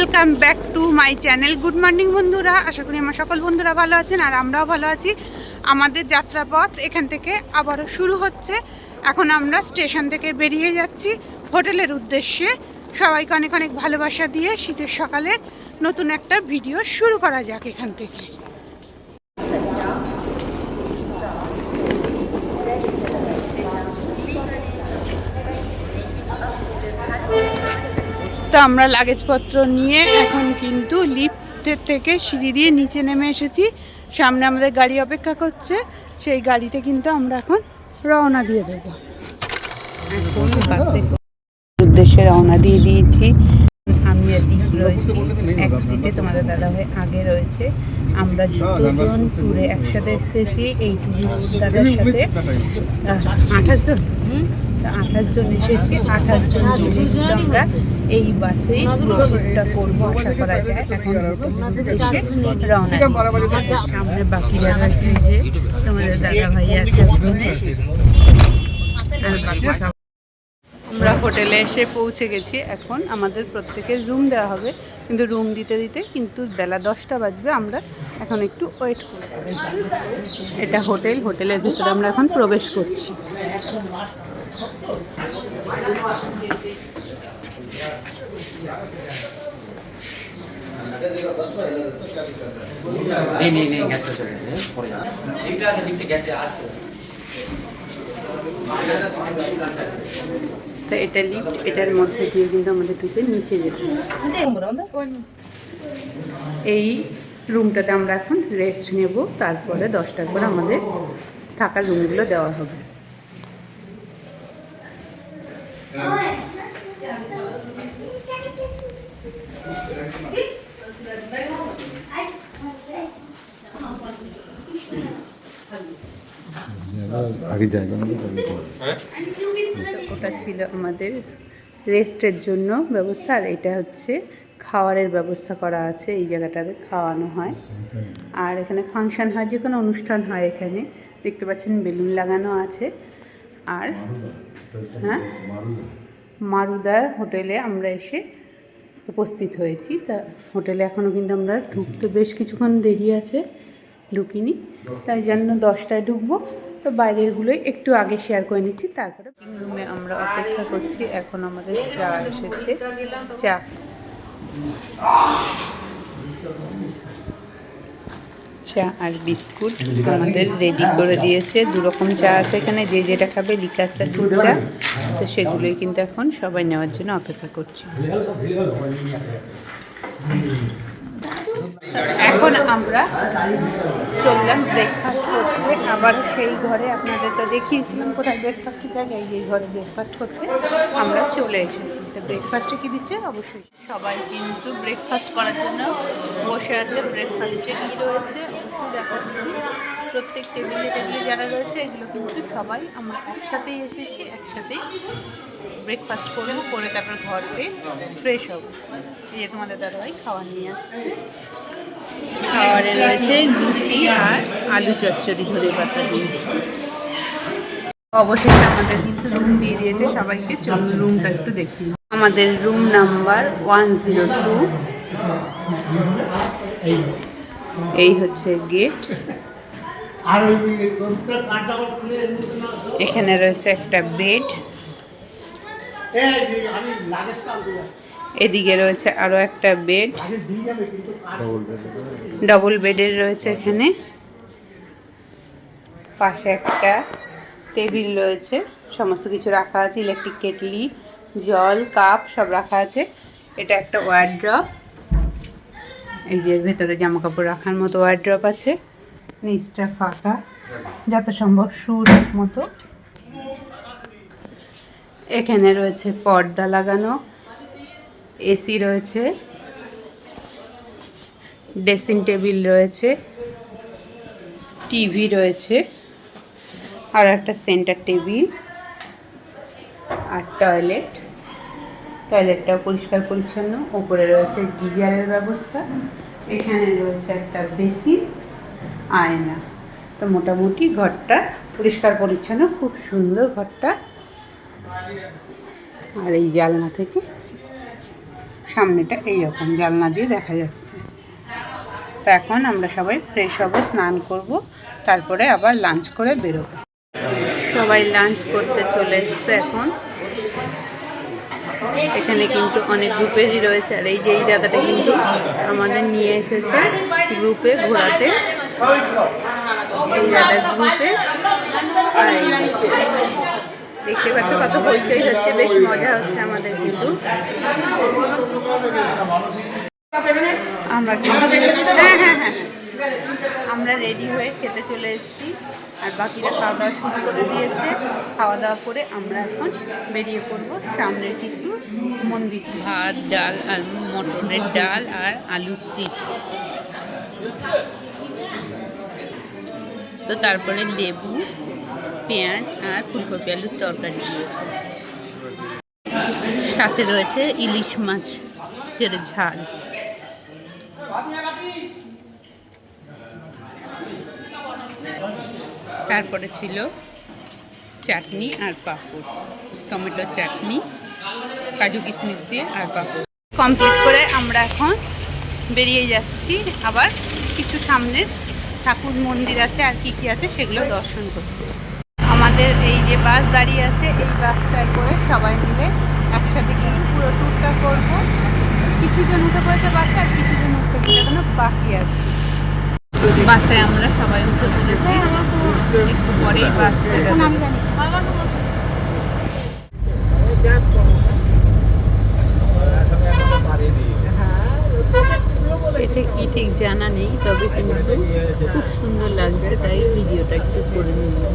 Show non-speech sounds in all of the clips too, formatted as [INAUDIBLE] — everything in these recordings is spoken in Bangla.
Welcome back to my channel good morning বন্ধুরা। আশা করি আমার সকল বন্ধুরা ভালো আছেন আর আমরাও ভালো আছি। আমাদের যাত্রাপথ এখান থেকে আবারও শুরু হচ্ছে। এখন আমরা স্টেশন থেকে বেরিয়ে যাচ্ছি হোটেলের উদ্দেশ্যে। সবাইকে অনেক অনেক ভালোবাসা দিয়ে শীতের সকালে নতুন একটা ভিডিও শুরু করা যাক এখান থেকে। তো আমরা লাগেজপত্র নিয়ে এখন কিন্তু লিফটের থেকে সিঁড়ি দিয়ে নিচে নেমে এসেছি। সামনে আমাদের গাড়ি অপেক্ষা করছে, সেই গাড়িতে কিন্তু আমরা এখন রওনা দিয়ে দেবো। উদ্দেশ্যে রওনা দিয়ে দিয়েছি। [LAUGHS] এক সিটে তোমাদের দাদা ভাই আগে রয়েছে। আমরা যতজন ট্যুরে একসাথে এসেছি এই টুরিস্ট দাদার সাথে। আঠাশ জন। আঠাশ জন এসেছি আঠাশ জন যদি আমরা এই ট্যুরটা করব আশা করা যায়। এখন রওনা সামনে বাকি যারা আছে যে তোমাদের দাদা ভাই আছে। ওখানে আর বাকি সব আমরা হোটেলে এসে পৌঁছে গেছি এখন আমাদের প্রত্যেকের রুম দেওয়া হবে কিন্তু রুম দিতে দিতে কিন্তু বেলা দশটা বাজবে আমরা এখন একটু ওয়েট করব এটা হোটেল হোটেলের ভিতরে আমরা এখন প্রবেশ করছি नहीं नहीं नहीं गैस चले गए पड़े जाए लिफ्ट आके लिफ्ट गैस আসছে তো এটা লিফট এটার মধ্যে দিয়ে কিন্তু আমাদের ঢুকে নিচে যেতে এই রুমটাতে আমরা এখন রেস্ট নেব তারপরে দশটার পর আমাদের থাকার রুমগুলো দেওয়া হবে। আগে জায়গা ওটা ছিল আমাদের রেস্টের জন্য ব্যবস্থা, আর এটা হচ্ছে খাওয়ারের ব্যবস্থা করা আছে, এই জায়গাটাতে খাওয়ানো হয়। আর এখানে ফাংশন হয়, যে কোনো অনুষ্ঠান হয় এখানে। দেখতে পাচ্ছেন বেলুন লাগানো আছে। আর হ্যাঁ মারুদার হোটেলে আমরা এসে উপস্থিত হয়েছি। তা হোটেলে এখনও কিন্তু আমরা ঢুকতে বেশ কিছুক্ষণ দেরি আছে, ঢুকিনি। তাই জন্য দশটায় ঢুকবো। তো বাইরেরগুলোই একটু আগে শেয়ার করে নিচ্ছি, তারপরে রুমে আমরা অপেক্ষা করছি, এখন আমাদের চা এসেছে। চা। চা আর বিস্কুট আমাদের রেডি করে দিয়েছে। দু রকম চা আছে এখানে, যে যেটা খাবে লিকার চা দুধ চা। তো সেগুলোই কিন্তু এখন সবাই নেওয়ার জন্য অপেক্ষা করছি। এখন আমরা চললাম ব্রেকফাস্ট করতে। আবার সেই ঘরে আপনাদের তো দেখিয়েছিলাম কোথায় ব্রেকফাস্টের জায়গায়, এই ঘরে ব্রেকফাস্ট করতে। আমরা চলে এসেছি। তো ব্রেকফাস্টে কী দিচ্ছে? অবশ্যই। সবাই কিন্তু ব্রেকফাস্ট করার জন্য বসে আছে। ব্রেকফাস্টে কী রয়েছে? দেখাচ্ছি। প্রত্যেক টেবিলে টেবিলে যারা রয়েছে, এগুলো কিন্তু সবাই আমরা একসাথেই এসেছি। একসাথেই ব্রেকফাস্ট করব, করে তারপর ঘরে ফ্রেশ হব। এই যে তোমাদের দাদাভাই খাবার নিয়ে আসছে। খাবারে রয়েছে লুচি আর আলু চচ্চড়ি ধরে পাতা দিয়ে। অবশেষে আমাদের কিন্তু রুম দিয়ে দিয়েছে সবাইকে। চলুন রুমটা একটু দেখি। আমাদের room number one zero two এই হচ্ছে গেট এখানে রয়েছে একটা বেড এদিকে রয়েছে আরও একটা বেড ডবল বেডের রয়েছে এখানে। পাশে একটা টেবিল রয়েছে। সমস্ত কিছু রাখা আছে ইলেকট্রিক কেটলি জল কাপ সব রাখা আছে। এটা একটা ওয়ারড্রপ এই যে ভেতরে জামা কাপড় রাখার মতো ওয়ারড্রপ আছে। নিচটা ফাঁকা, যত সম্ভব সুর মতো। এখানে রয়েছে পর্দা লাগানো। এসি রয়েছে, ড্রেসিং টেবিল রয়েছে, টিভি রয়েছে, আর একটা সেন্টার টেবিল আর টয়লেট। টয়লেটটাও পরিষ্কার পরিচ্ছন্ন, ওপরে রয়েছে গিজারের ব্যবস্থা, এখানে রয়েছে একটা বেসিন, আয়না। তো মোটামুটি ঘরটা পরিষ্কার পরিচ্ছন্ন, খুব সুন্দর ঘরটা। আর এই জানলা থেকে সামনেটা এইরকম জানলা দিয়ে দেখা যাচ্ছে। তো এখন আমরা সবাই ফ্রেশ হব, স্নান করব, তারপরে আবার লাঞ্চ করে বেরোবো। সবাই লাঞ্চ করতে চলে এসছে এখন। এখানে কিন্তু অনেক গ্রুপেরই রয়েছে, আর এই যে এই দাদাটা কিন্তু আমাদের নিয়ে এসেছে গ্রুপে ঘোরাতে। এই দাদা গ্রুপে আর। দেখতে পাচ্ছ কত হইচই হচ্ছে, বেশ মজা হচ্ছে আমাদের কিন্তু। আমরা হ্যাঁ হ্যাঁ হ্যাঁ। আমরা রেডি হয়ে খেতে চলে এসেছি। আর বাকিরা খাওয়া দাওয়া শুরু করে দিয়েছে। খাওয়া দাওয়া করে আমরা এখন বেরিয়ে পড়ব সামনের কিছু মন্দির। ভাত, ডাল আর মটরের ডাল আর আলুর চিপস। তো তারপরে লেবু পেঁয়াজ আর ফুলকপি আলুর তরকারি দিয়েছে। সাথে রয়েছে ইলিশ মাছ মাছের ঝাল। তারপরে ছিল চাটনি আর পাঁপড়, টমেটো চাটনি, কাজু কিশমিশ দিয়ে আর পাঁপড়। কমপ্লিট করে আমরা এখন বেরিয়ে যাচ্ছি। আবার কিছু সামনে ঠাকুর মন্দির আছে আর কি কি আছে সেগুলো দর্শন করতে। আমাদের এই যে বাস দাঁড়িয়ে আছে, এই বাসটায় করে সবাই মিলে একসাথে কিন্তু পুরো ট্যুরটা করব। কিছুজন উঠে পড়েছে বাসে আর কিছুজন উঠতে কিন্তু এখনও বাকি আছে। বাসে আমরা সবাই উঠে পড়েছি। একটু পরেই বাস। এটা কি ঠিক জানা নেই, তবে কিন্তু খুব সুন্দর লাগছে, তাই ভিডিওটা একটু করে নিলাম।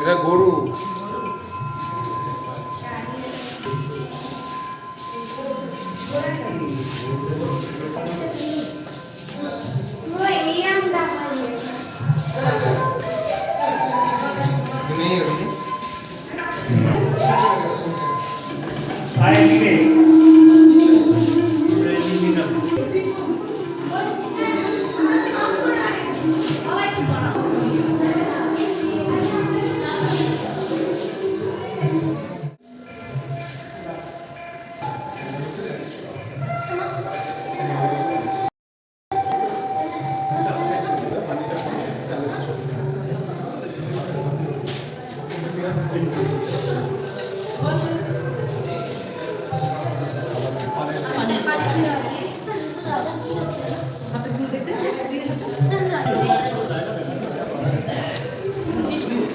এটা গরু।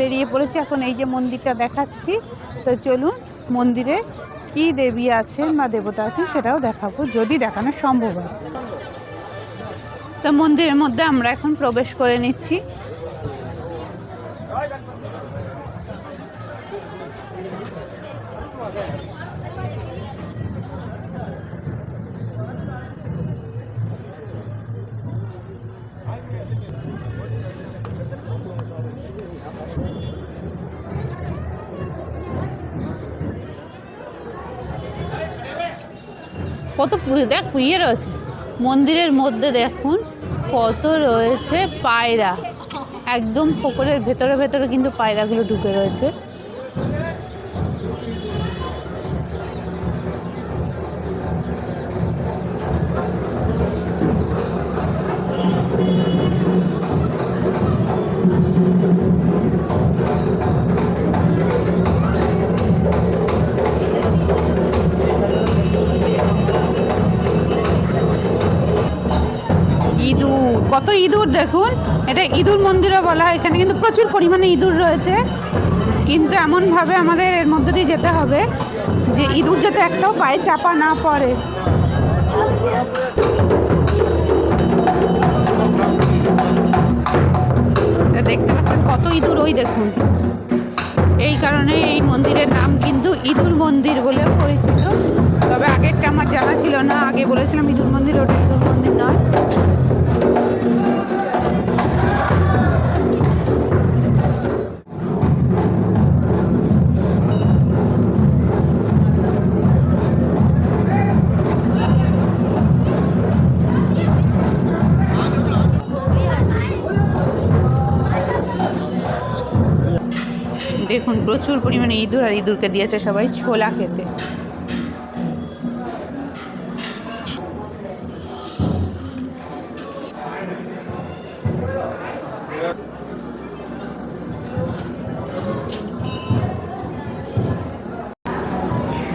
বেরিয়ে পড়েছি। এখন এই যে মন্দিরটা দেখাচ্ছি, তো চলুন মন্দিরে কি দেবী আছেন বা দেবতা আছেন সেটাও দেখাবো, যদি দেখানো সম্ভব হয়। তো মন্দিরের মধ্যে আমরা এখন প্রবেশ করে নিচ্ছি। কত দেখ ইয়ে রয়েছে। মন্দিরের মধ্যে দেখুন, কত রয়েছে পায়রা। একদম পুকুরের ভেতরে ভেতরে কিন্তু পায়রাগুলো ঢুকে রয়েছে। কত ইঁদুর দেখুন। এটা ইঁদুর মন্দিরও বলা হয়, এখানে কিন্তু প্রচুর পরিমাণে ইঁদুর রয়েছে। কিন্তু এমনভাবে আমাদের এর মধ্যে দিয়ে যেতে হবে যে ইঁদুর যাতে একটাও পায়ে চাপা না পড়ে। দেখতে পাচ্ছেন কত ইঁদুর ওই দেখুন। এই কারণে এই মন্দিরের নাম কিন্তু ইঁদুর মন্দির বলেও পরিচিত। তবে আগেরটা আমার জানা ছিল না, আগে বলেছিলাম ইঁদুর মন্দির, ওটা ইঁদুর মন্দির নয়। প্রচুর পরিমাণে ইঁদুর আর ইঁদুরকে দিয়েছে সবাই ছোলা খেতে।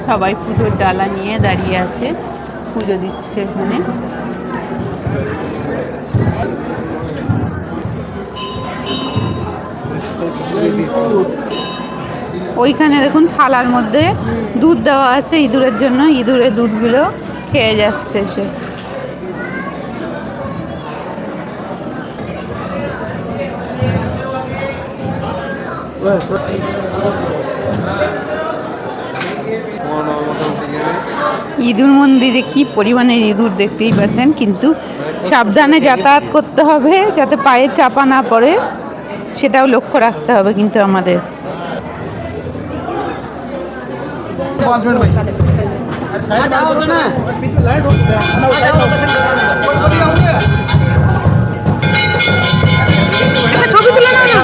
সবাই পুজোর ডালা নিয়ে দাঁড়িয়ে আছে, পুজো দিচ্ছে এখানে। ওইখানে দেখুন থালার মধ্যে দুধ দেওয়া আছে ইঁদুরের জন্য, ইঁদুরের দুধগুলো খেয়ে যাচ্ছে সে। ইঁদুর মন্দিরে কি পরিমাণের ইঁদুর দেখতেই পাচ্ছেন, কিন্তু সাবধানে যাতায়াত করতে হবে যাতে পায়ে চাপা না পড়ে, সেটাও লক্ষ্য রাখতে হবে কিন্তু আমাদের। একটা ছবি তুলে নাও না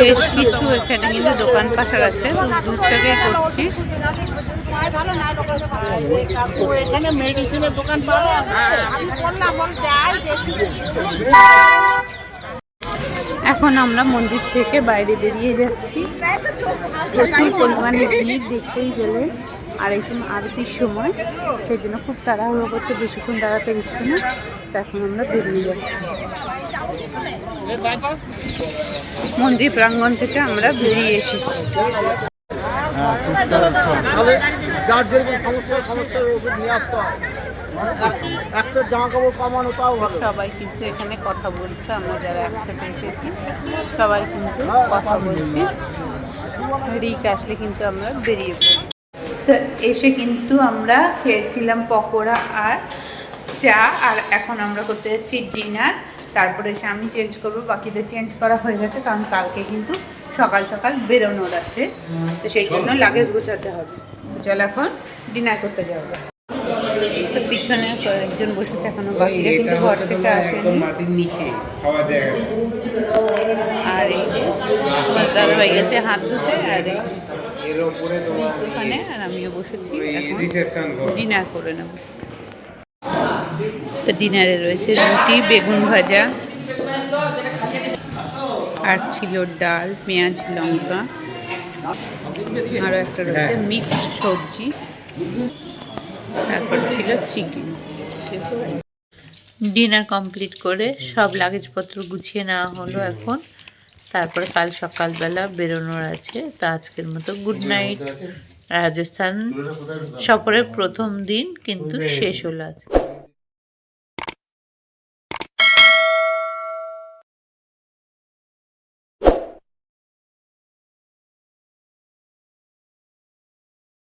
বেশ কিছু এখানে কিন্তু দোকান পাশার আছে। দূর থেকে করছি। এখন আমরা মন্দির থেকে বাইরে বেরিয়ে যাচ্ছি। প্রচুর পরিমাণে ভিড় দেখতেই গেলে আর এই সময় আরতির সময়, সেই জন্য খুব তাড়াহুড়ো করছে, বেশিক্ষণ দাঁড়াতে দিচ্ছে না। তো এখন আমরা বেরিয়ে যাচ্ছি। মন্দির প্রাঙ্গণ থেকে আমরা বেরিয়ে এসেছি। যার যেরকম সমস্যা সমস্যার ওষুধ নিয়ে আসতে হয়। একশো জামা কাপড় কমানো তাও ভালো। সবাই কিন্তু এখানে কথা বলছে আমরা যারা একসাথে এসেছি সবাই কিন্তু কথা বলছি। রিক আসলে কিন্তু আমরা বেরিয়ে পড়ি। তো এসে কিন্তু আমরা খেয়েছিলাম পকোড়া আর চা আর এখন আমরা করতে যাচ্ছি ডিনার। তারপরে এসে আমি চেঞ্জ করব বাকিদের চেঞ্জ করা হয়ে গেছে কারণ কালকে কিন্তু সকাল সকাল বেরোনোর আছে। তো সেই জন্য লাগেজ গোছাতে হবে। চল এখন ডিনার করতে যাব। তো পিছনে বসেছে এখনও বাকিরা কিন্তু ঘর থেকে আসেনি। আর এই যে দাদা ভাই গেছে হাত ধুতে আর ওখানে আর আমিও বসেছি ডিনার করে নেব। তো ডিনারে রয়েছে রুটি বেগুন ভাজা আর ছিল ডাল পেঁয়াজ লঙ্কা। আরও একটা রয়েছে মিক্সড সবজি। তারপর ছিল চিকেন। ডিনার কমপ্লিট করে সব লাগেজপত্র গুছিয়ে নেওয়া হলো এখন। তারপরে কাল সকালবেলা বেরোনোর আছে। তো আজকের মতো গুড নাইট। রাজস্থান সফরের প্রথম দিন কিন্তু শেষ হলো আজকে।